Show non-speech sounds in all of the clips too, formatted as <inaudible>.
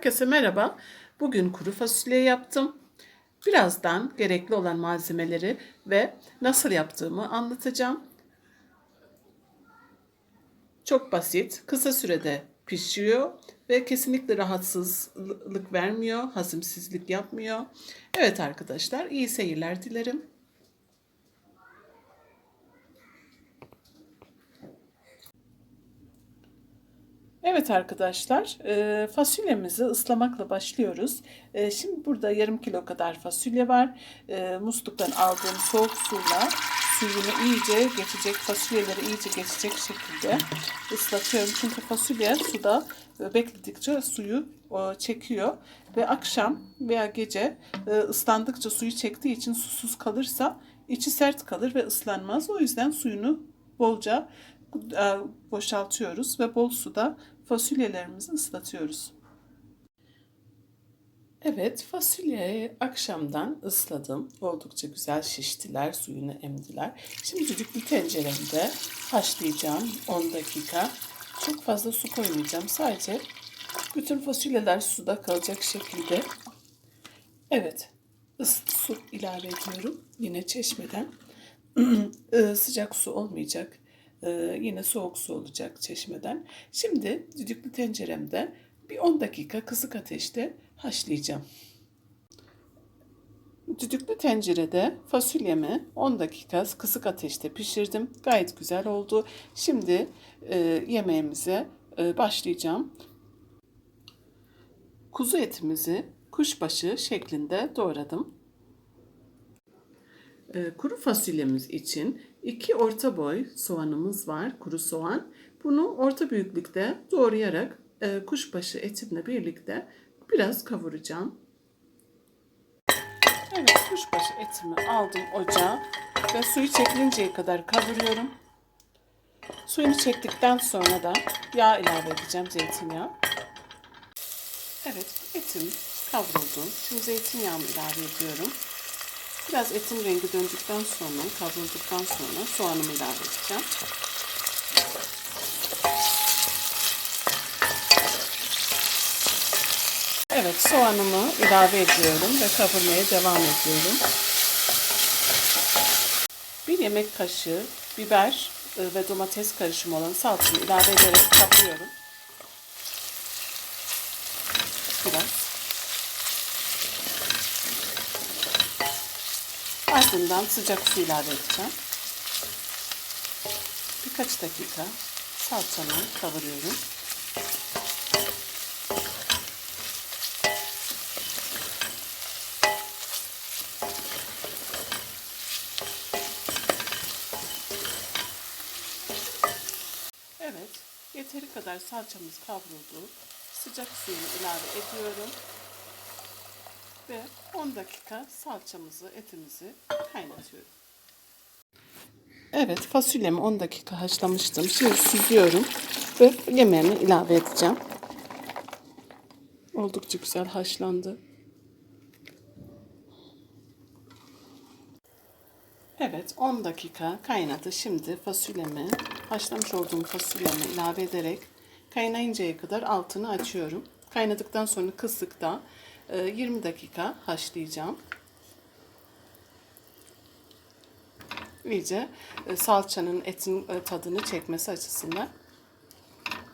Herkese merhaba. Bugün kuru fasulye yaptım. Birazdan gerekli olan malzemeleri ve nasıl yaptığımı anlatacağım. Çok basit, kısa sürede pişiyor ve kesinlikle rahatsızlık vermiyor, hazımsizlik yapmıyor. Evet arkadaşlar, iyi seyirler dilerim. Evet arkadaşlar, e, fasulyemizi ıslamakla başlıyoruz. E, şimdi burada yarım kilo kadar fasulye var. E, musluktan aldığım soğuk suyla suyunu iyice geçecek, fasulyeleri iyice geçecek şekilde ıslatıyorum. Çünkü fasulye suda e, bekledikçe suyu çekiyor ve akşam veya gece ıslandıkça suyu çektiği için susuz kalırsa içi sert kalır ve ıslanmaz. O yüzden suyunu bolca boşaltıyoruz ve bol suda fasulyelerimizi ıslatıyoruz. Evet, fasulyeyi akşamdan ısladım. Oldukça güzel şiştiler, suyunu emdiler. Şimdi düdüklü tenceremde haşlayacağım 10 dakika. Çok fazla su koymayacağım. Sadece bütün fasulyeler suda kalacak şekilde. Evet, su ilave ediyorum. Yine çeşmeden. <clears throat> Sıcak su olmayacak. Ee, yine soğuk su olacak çeşmeden. Şimdi düdüklü tenceremde bir 10 dakika kısık ateşte haşlayacağım. Düdüklü tencerede fasulyemi 10 dakika kısık ateşte pişirdim. Gayet güzel oldu. Şimdi e, yemeğimize e, başlayacağım. Kuzu etimizi kuşbaşı şeklinde doğradım. E, kuru fasulyemiz için iki orta boy soğanımız var, kuru soğan. Bunu orta büyüklükte doğrayarak e, kuşbaşı etimle birlikte biraz kavuracağım. Evet, kuşbaşı etimi aldım ocağa ve suyu çekilinceye kadar kavuruyorum. Suyunu çektikten sonra da yağ ilave edeceğim, zeytinyağı. Evet, etim kavruldu. Şimdi zeytinyağımı ilave ediyorum. Biraz etin rengi döndükten sonra, kavrulduktan sonra soğanımı ilave edeceğim. Evet, soğanımı ilave ediyorum ve kavurmaya devam ediyorum. Bir yemek kaşığı biber e, ve domates karışımı olan salçamı ilave ederek kaplıyorum. Biraz. Ardından sıcak su ilave edeceğim. Birkaç dakika salçamı kavuruyorum. Evet, yeteri kadar salçamız kavruldu. Sıcak suyunu ilave ediyorum ve 10 dakika salçamızı, etimizi kaynatıyorum. Evet, fasulyemi 10 dakika haşlamıştım. Şimdi süzüyorum ve yemeğimi ilave edeceğim. Oldukça güzel haşlandı. Evet, 10 dakika kaynadı. Şimdi fasulyemi, haşlamış olduğum fasulyemi ilave ederek kaynayıncaya kadar altını açıyorum. Kaynadıktan sonra kısıkta 20 ee, dakika haşlayacağım. İyice e, salçanın etin e, tadını çekmesi açısından.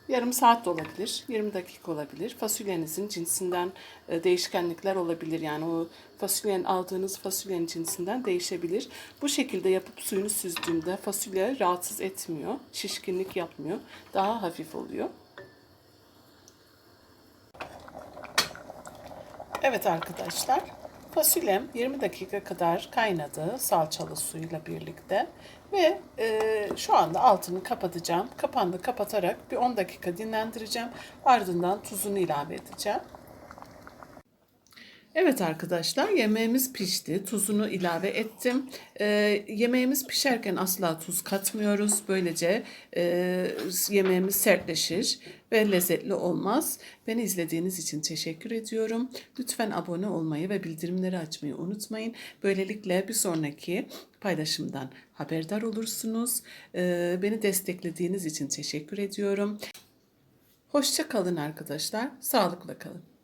Yarım saat de olabilir, 20 dakika olabilir. Fasulyenizin cinsinden e, değişkenlikler olabilir. Yani o fasulyenin aldığınız fasulyenin cinsinden değişebilir. Bu şekilde yapıp suyunu süzdüğümde fasulye rahatsız etmiyor, şişkinlik yapmıyor. Daha hafif oluyor. Evet arkadaşlar, fasulyem 20 dakika kadar kaynadı salçalı suyla birlikte ve e, şu anda altını kapatacağım. Kapağını kapatarak bir 10 dakika dinlendireceğim. Ardından tuzunu ilave edeceğim. Evet arkadaşlar yemeğimiz pişti. Tuzunu ilave ettim. Ee, yemeğimiz pişerken asla tuz katmıyoruz. Böylece e, yemeğimiz sertleşir ve lezzetli olmaz. Beni izlediğiniz için teşekkür ediyorum. Lütfen abone olmayı ve bildirimleri açmayı unutmayın. Böylelikle bir sonraki paylaşımdan haberdar olursunuz. Ee, beni desteklediğiniz için teşekkür ediyorum. Hoşça kalın arkadaşlar. Sağlıkla kalın.